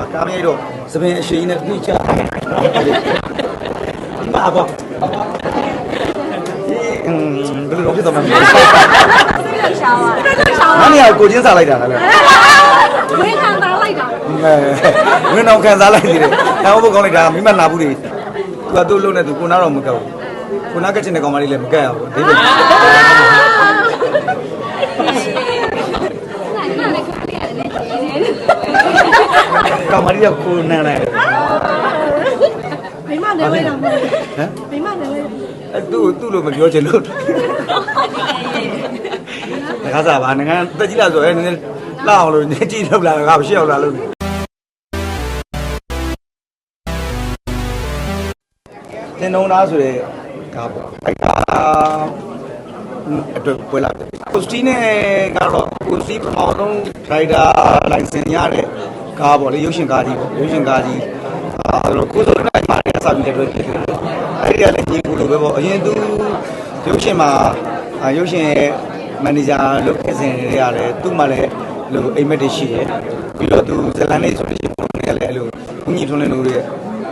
မှာကားမရိုက်တော့သပင်အရှိန်နဲ့ပြိချမှာပေါ့အင်းဘယ်လိုလုပ်ဖြစ်တော့မှာလဲစိတ်ကရှားသွားတယ်စိတ်ကရှား။မနေ့ကကိုချင်းစားလိုက်တာလားဝင်းခံသားလိုက်တာ။အဲဝင်းအောင်ခံစားလိုက်သေးတယ်။အဲဘုကောင်းလိုက်တာမိမနာဘူးလေ။ तू ကသူ့လုံးနဲ့ तू ကိုနာတော့မကဘူး။ကိုနာကချင်တဲ့ကောင်မလေးလည်းမကက်ရဘူး။ဒီလို နာနာနဲ့ခရီးရတယ်လေ ကောင်မလေးကကိုနန်းလိုက်မိမလည်းဝဲတော့မဟုတ်ဟမ်မိမလည်းဝဲအဲသူ့သူ့လို့မပြောချင်လို့တခါစားပါငါတက်ကြီးလာဆိုအဲနည်းနည်းလှအောင်လို့နေကြည့်လောက်လာငါမရှိအောင်လာလို့တင်တော့သားဆိုတဲ့ကားပေါ့အဲကားအတွက်ပွဲလာတယ်ကိုစတီနဲ့ကတော့ကိုစတီပထမဆုံးဒရိုက်တာလိုင်စင်ရတဲ့ ကားပေါ့လေရုပ်ရှင်ကားကြီးပေါ့ရုပ်ရှင်ကားကြီးအဲတော့ကိုစိုးနဲ့မာရီစာပြီးတဲ့အတွက်ဖြစ်တယ်အဲဒီကလည်းညီကိုလိုပဲပေါ့အရင်သူရုပ်ရှင်မှာရုပ်ရှင်ရဲ့မန်နေဂျာလုပ်ခဲ့စဉ်တွေရတယ်သူ့မှာလည်းလိုအိမ်မက်တွေရှိတယ်ပြီးတော့သူဇလန်လေးဆိုလို့ရှိရင်ပုံနဲ့လည်းအဲ့လိုဘုန်းကြီးထွန်းနေလို့ရဲ့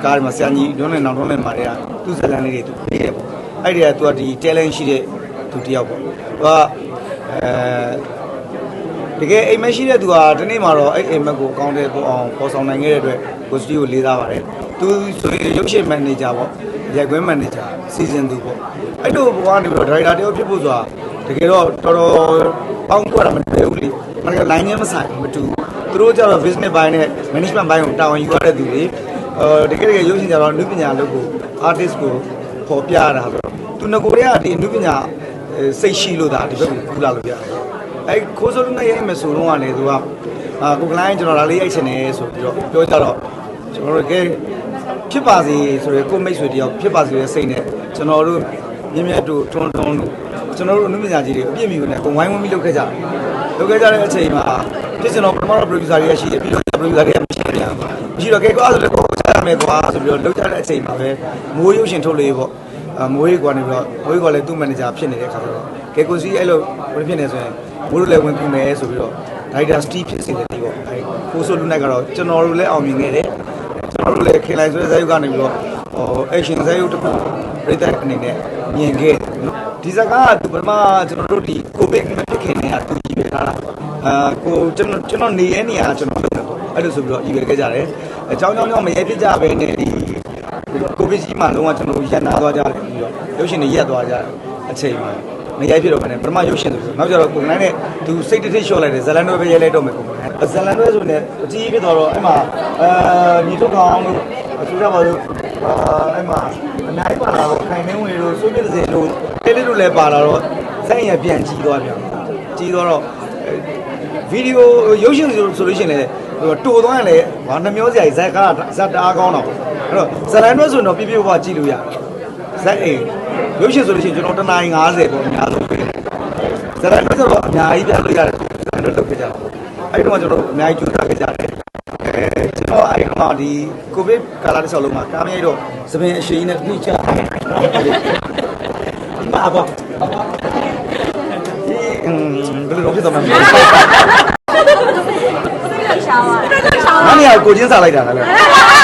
ကားတွေမှာဆရာကြီးတွန်းနေနောင်တွန်းနေမှာတွေကသူ့ဇလန်လေးတွေသူပေးတယ်ပေါ့အဲ့ဒီကသူကဒီ talent ရှိတဲ့သူတယောက်ပေါ့သူကအဲ တကယ်အိမ်မက်ရှိတဲ့သူကဒီနေ့မှာတော့အဲ့အိမ်မက်ကိုအကောင့်ထဲပို့အောင်ပေါ်ဆောင်နိုင်ခဲ့တဲ့အတွက်ကိုစတီကိုလေးစားပါတယ်သူဆိုရင်ရုပ်ရှင်မန်နေဂျာပေါ့ရိုက်ခွင်းမန်နေဂျာစီဇန်သူပေါ့အဲ့လိုဘဝကနေပြီးတော့ဒါရိုက်တာတယောက်ဖြစ်ဖို့ဆိုတာတကယ်တော့တော်တော်ပေါင်းကွက်တာမတွေ့ဘူးလေမနက်က line နဲ့မဆိုင်မတူသူတို့ကျတော့ business ဘိုင်းနဲ့ management ဘိုင်းကိုတာဝန်ယူရတဲ့သူတွေအဲတကယ်တကယ်ရုပ်ရှင်ကြတော့လူပညာလုပ်ကို artist ကိုပေါ်ပြရတာဆိုတော့သူငကိုတွေကဒီလူပညာစိတ်ရှိလို့ဒါဒီဘက်ကိုကူလာလို့ရတယ် အဲခိုးစိုးလူနဲ့ရိုက်မယ်ဆိုတော့ကလည်းသူကအာကိုကလိုင်းကျွန်တော်ဒါလေးရိုက်ချင်တယ်ဆိုပြီးတော့ပြောကြတော့ကျွန်တော်တို့ကဲဖြစ်ပါစေဆိုရယ်ကိုမိတ်ဆွေတယောက်ဖြစ်ပါစေရဲ့စိတ်နဲ့ကျွန်တော်တို့မြင့်မြတ်တို့ထွန်းထွန်းတို့ကျွန်တော်တို့အမှုပညာကြီးတွေအပြည့်မီကိုလည်းကိုဝိုင်းဝန်းပြီးလုပ်ခဲ့ကြတယ်လုပ်ခဲ့ကြတဲ့အချိန်မှာဖြစ်ကျွန်တော်ပထမတော့ producer တွေကရှိတယ်ပြီးတော့ producer တွေကမရှိတယ်မရှိတော့ကဲကွာဆိုတော့ကိုချရမယ်ကွာဆိုပြီးတော့လုပ်ကြတဲ့အချိန်မှာပဲမိုးရုပ်ရှင်ထုတ်လို့ပေါ့အမိုးကြီးကွာနေပြီးတော့မိုးကြီးကလည်းသူ့မန်နေဂျာဖြစ်နေတဲ့ခါကျတော့ကဲကိုစီအဲ့လိုဝင်ဖြစ်နေဆိုရင် မိုးတို့လည်းဝင်ကူမယ်ဆိုပြီးတော့ဒိုက်တာစတီးဖြစ်စေတယ်ဒီပေါ့အဲကိုဆိုလူနိုင်ကတော့ကျွန်တော်တို့လည်းအောင်မြင်ခဲ့တယ်ကျွန်တော်တို့လည်းခင်လိုက်ဆိုတဲ့ဇာတ်ရုပ်ကနေပြီးတော့ဟို action ဇာတ်ရုပ်တစ်ခုပြိတ္တအနေနဲ့မြင်ခဲ့တယ်နော်ဒီစကားကသူပထမကျွန်တော်တို့ဒီကိုဗစ်မဖြစ်ခင်တည်းကသူကြည့်ပေးထားတာအာကိုကျွန်တော်ကျွန်တော်နေရနေရကျွန်တော်လုပ်တယ်ပေါ့အဲ့လိုဆိုပြီးတော့ဤပဲခဲ့ကြတယ်အကြောင်းကြောင်းကြောင့်မရဲဖြစ်ကြပဲနဲ့ဒီကိုဗစ်ကြီးမှလုံးဝကျွန်တော်တို့ရက်နာသွားကြတယ်ပြီးတော့ရုပ်ရှင်တွေရက်သွားကြတယ်အချိန်မှာ မရိုက်ဖြစ်တော့မယ်ပထမရုပ်ရှင်ဆိုပြီးနောက်ကျတော့ကိုနိုင်နဲ့သူစိတ်တစ်ထိလျှော့လိုက်တယ်ဇလန်တွဲပဲရိုက်လိုက်တော့မယ်ကိုနိုင်ဇလန်တွဲဆိုနေအကြီးဖြစ်သွားတော့အဲ့မှာအာညီထုတ်ကောင်တို့ဆိုကြပါလို့အာအဲ့မှာအများကြီးပါလာတော့ခိုင်နှင်းဝင်တို့စိုးပြတဲ့စင်တို့အဲ့လေးတို့လည်းပါလာတော့ဆိုင်ရပြန်ကြီးသွားပြန်ကြီးသွားတော့ဗီဒီယိုရုပ်ရှင်ဆိုဆိုလို့ရှိရင်လည်းဟိုတိုသွားရင်လည်းဘာနှမျောစရာကြီးဇက်ကားဇက်တအားကောင်းတော့အဲ့တော့ဇလန်တွဲဆိုတော့ပြပြပပကြည့်လို့ရတယ် ဇက်အိမ်ရုပ်ရှင်ဆိုလို့ရှိရင်ကျွန်တော်တနား50ပေါ့အများဆုံးပဲဇလန်တွဲဆိုတော့အများကြီးပြလို့ရတယ်ဇလန်တွဲလုပ်ခဲ့ကြတာအဲ့တော့ကျွန်တော်အများကြီးကြိုးစားခဲ့ကြတယ်အဲကျွန်တော်အဲ့တော့ဒီကိုဗစ်ကာလတစ်လျှောက်လုံးမှာကားမရိုက်တော့သပင်အရှိန်နဲ့ပြိချမှာပေါ့ဒီအင်းဘယ်လိုလုပ်ဖြစ်တော့မှာလဲစိတ်ကရှားသွားတယ်စိတ်ကရှား။မနေ့ကကိုချင်းစားလိုက်တာလားလေဝင်းခံသား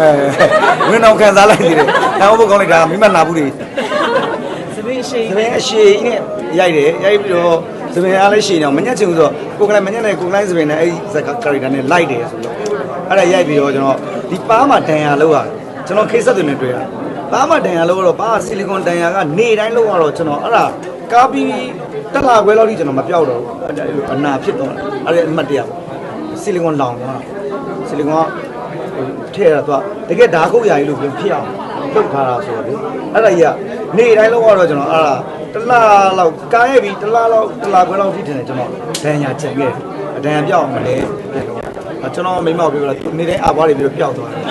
လိုက်တာ။အဲဝင်းအောင်ခံစားလိုက်သေးတယ်။အဲဘုကောင်းလိုက်တာမိမနာဘူးလေ။စပင်းရှိသပင်အရှိန်နဲ့ရိုက်တယ်။ရိုက်ပြီးတော့သပင်အားလည်းရှိနေအောင်မညက်ချင်ဘူးဆိုတော့ကိုကလည်းမညက်နဲ့ကိုကလည်းသပင်နဲ့အဲ့ဒီဇက်ကကာရီတာနဲ့လိုက်တယ်ဆိုတော့အဲ့ဒါရိုက်ပြီးတော့ကျွန်တော်ဒီပါးမှာတန်ရာလောက်ရတယ်။ကျွန်တော်ခေတ်ဆက်တွေနဲ့တွေ့ရတယ်။ပါးမှာတန်ရာလောက်တော့ပါးဆီလီကွန်တန်ရာကနေတိုင်းလောက်ရတော့ကျွန်တော်အဲ့ဒါကားပြီးတက်လာခွဲလောက်ထိကျွန်တော်မပြောက်တော့ဘူးအဲ့ဒါအဲ့လိုအနာဖြစ်တော့အဲ့ဒါအမှတ်တရပေါ့ဆီလီကွန်လောင်သွားဆီလီကွန်က ထည့်ရတော့တကယ်ဓာတ်ကုတ်ရာကြီးလို့ပြောဖြစ်အောင်လုပ်ထားတာဆိုတော့လေအဲ့ဒါကြီးကနေတိုင်းလောက်ရတော့ကျွန်တော်အဲ့ဒါတစ်လားလောက်ကားရဲ့ပြီးတစ်လားလောက်တစ်လားခွဲလောက်ထိတင်တယ်ကျွန်တော်ဒဏ်ရာကျန်ခဲ့တယ်ဒဏ်ရာပြောက်အောင်မလဲပြန်တော့အဲ့ကျွန်တော်မိမောက်ပြောလာသူနေတိုင်းအာပွားတွေပြီးတော့ပျောက်သွားတယ်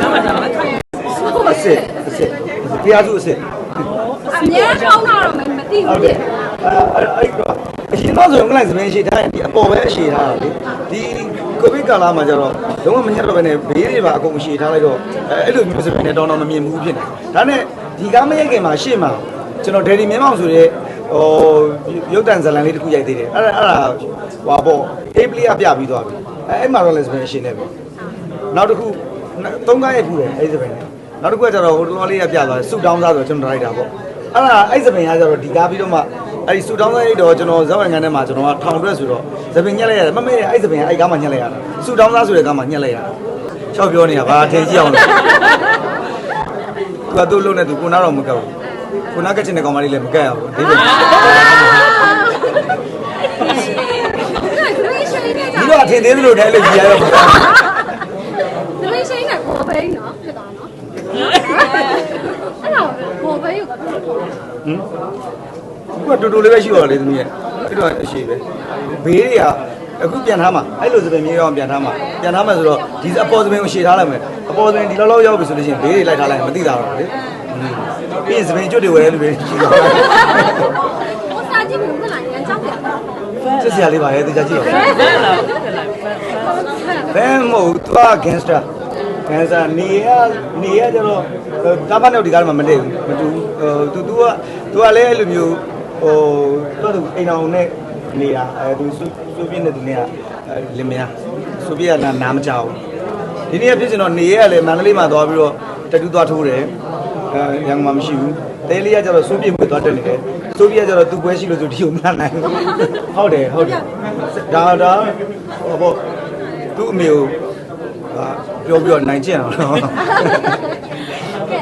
နောက်မှဒါမှခိုင်းအစ်စ်အစ်စ်တရားစုအစ်စ်အများထောင်းတာတော့မသိဟုဘူးတ်တယ်အဲအဲ့တော့အရှင်တော့ဆိုရင်ကလိုက်စပင်းရှိထားရင်ဒီအပေါ်ပဲအရှိထားတာလေဒီ ကိုဗစ်ကာလမှာကျတော့လုံးဝမညက်တော့ဘဲနဲ့ဘေးတွေပါအကုန်ရှိထားလိုက်တော့အဲအဲ့လိုမျိုးစပင်းနဲ့တောင်းတော့မမြင်ဘူးဖြစ်နေဒါနဲ့ဒီကားမရိုက်ခင်မှာရှေ့မှာကျွန်တော်ဒယ်ဒီမြင်းမောင်ဆိုတဲ့ဟိုရုပ်တံဇလန်လေးတစ်ခုရိုက်သေးတယ်အဲ့ဒါအဲ့ဒါဟွာပေါ့အေးပလီကပြပြီးသွားပြီအဲအဲ့မှာတော့လည်းစပင်ရှင်နေပြီနောက်တစ်ခုသုံးကားရိုက်ဖူးတယ်အဲ့ဒီစပင်နဲ့နောက်တစ်ခုကကျတော့ဟိုတော်လေးရပြသွားတယ်ဆူတောင်းသားဆိုတော့ကျွန်တော်လိုက်တာပေါ့အဲ့ဒါအဲ့စပင်ကကျတော့ဒီကားပြီးတော့မှ အဲ့ဒီဆူတောင်းသားရိုက်တော့ကျွန်တော်ဇောက်ဝင်ကန်ထဲမှာကျွန်တော်ကထောင်အတွက်ဆိုတော့စပင်ညက်လိုက်ရတယ်မမေအဲ့စပင်ကအဲ့ကားမှာညက်လိုက်ရတာဆူတောင်းသားဆိုတဲ့ကားမှာညက်လိုက်ရတာချောက်ပြောနေတာဘာထင်ကြည့်အောင်လို့သူကသူ့လုံးနဲ့သူကိုနာတော့မကောက်ဘူးကိုနာကချင်တဲ့ကောင်မလေးလည်းမကက်ရဘူးဒီလိုသမီးရှိနေကြဒီတော့အထင်သေးသလိုတည်းလို့ကြီးရတော့ သမီးရှိနေကိုဘိန်းနော်ဖြစ်သွားနော်အဲ့တော့ကိုဘိန်းကိုဘာလို့လဲ ဟင်ခုက တူတူလေးပဲရှိတော့လေသမီးရဲ့အဲ့တော့အရှိပဲဘေးတွေကအခုပြန်ထားမှာအဲ့လိုစပင်မြေရောင်ပြန်ထားမှာပြန်ထားမှာဆိုတော့ဒီအပေါ်စပင်ကိုရှည်ထားလိုက်မယ်အပေါ်စပင်ဒီလောက်လောက်ရောက်ပြီဆိုလို့ရှိရင်ဘေးတွေလိုက်ထားလိုက်မသိတာတော့လေပြီးရင်စပင်ကျွတ်တွေဝယ်လို့ပဲရှိတော့我啥进不来，人家表。စစ်စရာလေးပါလေတရားကြည့်ရအောင်ဘယ်မဟုတ်သူကဂင်စတာဂင်စတာနေရနေရကျတော့တာမနဲ့ဒီကားမှာမနေဘူးမတူဘူးသူ तू က तू ကလည်းအဲ့လိုမျိုး ဟိုတော့သူအိမ်အောင်နဲ့နေတာအဲ तू ဆိုပြင်းနေသူနေကလင်မယားဆိုပြရနာနားမကြောက်ဒီနေ့ဖြစ်စင်တော့နေရလည်းမန္တလေးမှာသွားပြီးတော့တတူးသွားထိုးတယ်အဲရန်ကုန်မှာမရှိဘူးတဲလေးကကျတော့စိုးပြင်းပြီးသွားတက်နေတယ်စိုးပြင်းကကျတော့သူ့ပွဲရှိလို့ဆိုဒီကိုမလာနိုင်ဘူးဟုတ်တယ်ဟုတ်တယ်ဒါဒါဟောပေါ့သူ့အမေကိုဟာပြောပြီးတော့နိုင်ကျင်အောင်တော့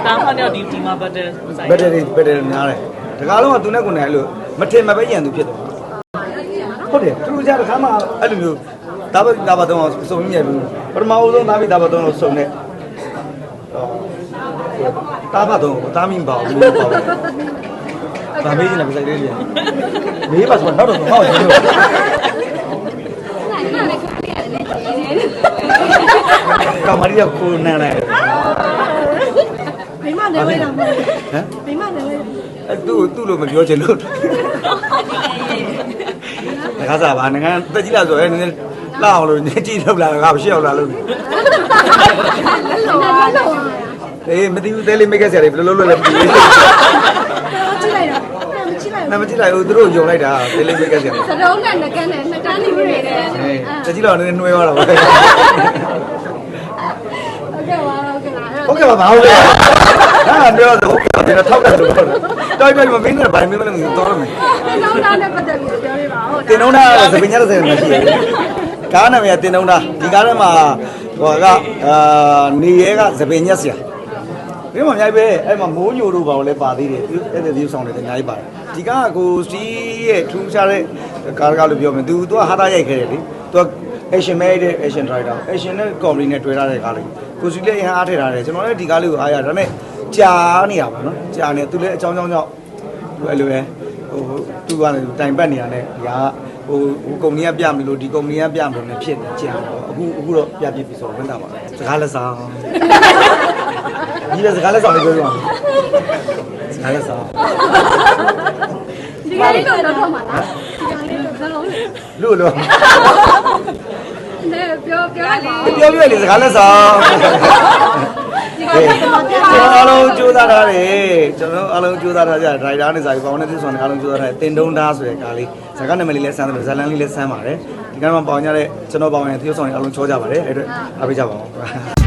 တားဖားတော့ဒီဒီမှာဘတ်တယ်ဆိုင်ဘက်တရီဘက်တရီများတယ် တကားလုံးကသူနဲ့ကိုယ်နဲ့အဲ့လိုမထင်မပဲရန်သူဖြစ်သွားဟုတ်တယ်သူတို့ကြတခါမှအဲ့လိုမျိုးဒါပဲဒါပဲတော့စုံမြင်ဘူးပထမဦးဆုံးဒါပဲဒါပဲတော့စုံနေတာဘတော့တာမင်းပါဘူးပါဘူးဒါမေးနေပါစေလေးလေးမေးပါဆိုတော့တော့ဟောရေလို့ကမာရီကိုနားလိုက်မိမနေဝဲလာမဟုတ်ဟမ်မိမန အဲသူ့သူ့လိုမပြောချင်လို့တခါစားပါငကန်းတက်ကြည့်လာဆိုရဲနည်းနည်းလောက်အောင်လို့ညကြည့်လောက်လာတော့ငါမရှိအောင်လာလို့အေးမသိဘူးတဲလေးမိတ်ကဆရာလေးဘယ်လိုလုပ်လို့လဲမသိဘူးနာမကြည့်လိုက်ဘူးသူတို့ယုံလိုက်တာတဲလေးမိတ်ကဆရာလေးစတုံးနဲ့ငကန်းနဲ့နှစ်တန်းနေနေတယ်အေးတက်ကြည့်တော့နည်းနည်းနှွှဲသွားတာပါဟုတ်ကဲ့ပါဟုတ်ကဲ့ပါဟုတ်ကဲ့ပါဘာဟုတ်ကဲ့ လဲဟာပြောတော့ဟုတ်ကဲ့ပါတော့ထောက်တယ်လို့ပြောတယ်တော်တော်မမင်းနဲ့ဗိုင်မင်းမလည်းတော့ရမယ်တင်တော့တာနဲ့ပတ်သက်ပြီးပြောပြပါဟုတ်တင်တော့တာသပင်ညတဲ့ဆယ်မရှိဘူးကားနာမည်တင်တော့တာဒီကားထဲမှာဟိုကအာနေရဲကသပင်ညက်ဆရာဒီမှာအများကြီးပဲအဲ့မှာမိုးညိုတို့ဘာလို့လဲပါသေးတယ်အဲ့ဒါဒီဆောင်တယ်အများကြီးပါတယ်ဒီကားကကိုစီးရဲ့ထူးခြားတဲ့ကားကားလို့ပြောမယ်သူသူကဟာသားရိုက်ခဲ့တယ်လေသူက action မဲ့တဲ့ action driver action နဲ့ comedy နဲ့တွေ့ရတဲ့ကားလေးကိုစီလည်းအရင်အားထည့်ထားတယ်ကျွန်တော်လည်းဒီကားလေးကိုအားရဒါပေမဲ့ကြာနေရပါတော့ကြာနေသူလည်းအကြောင်းကြောင်းကြောင့်သူအဲ့လိုပဲဟိုသူကလည်းတိုင်ပတ်နေရတယ်ဒါကဟိုဟိုကုမ္ပဏီကပြမယ်လို့ဒီကုမ္ပဏီကပြမယ်လို့ဖြစ်နေကြာတော့အခုအခုတော့ပြပြပြီဆိုတော့ဝင်တာပါစကားလက်ဆောင်ဒီလည်းစကားလက်ဆောင်လေးပြောပြပါစကားလက်ဆောင်ဒီကနေ့တော့တော့မှာလားဒီကနေ့တော့လုံးလေလို့လို့ နဲပြောပြောလိုက်ပါပြောပြလေစကားလက်ဆောင်ဒီကနေ့တော့ပြောကျွန်တော်အားလုံးကြိုးစားထားတယ်ကျွန်တော်အားလုံးကြိုးစားထားကြဒရိုက်တာနဲ့စာရေးပေါင်းနဲ့သူဆောင်နေအားလုံးကြိုးစားထားတယ်တင်တုံးသားဆိုတဲ့ကားလေးဇာတ်ကနာမည်လေးလည်းဆန်းတယ်ဇာတ်လန်းလေးလည်းဆန်းပါတယ်ဒီကနေ့မှပေါင်ကြတဲ့ကျွန်တော်ပေါင်ရင်သူဆောင်နေအားလုံးချောကြပါတယ်အဲ့အတွက်အားပေးကြပါဦး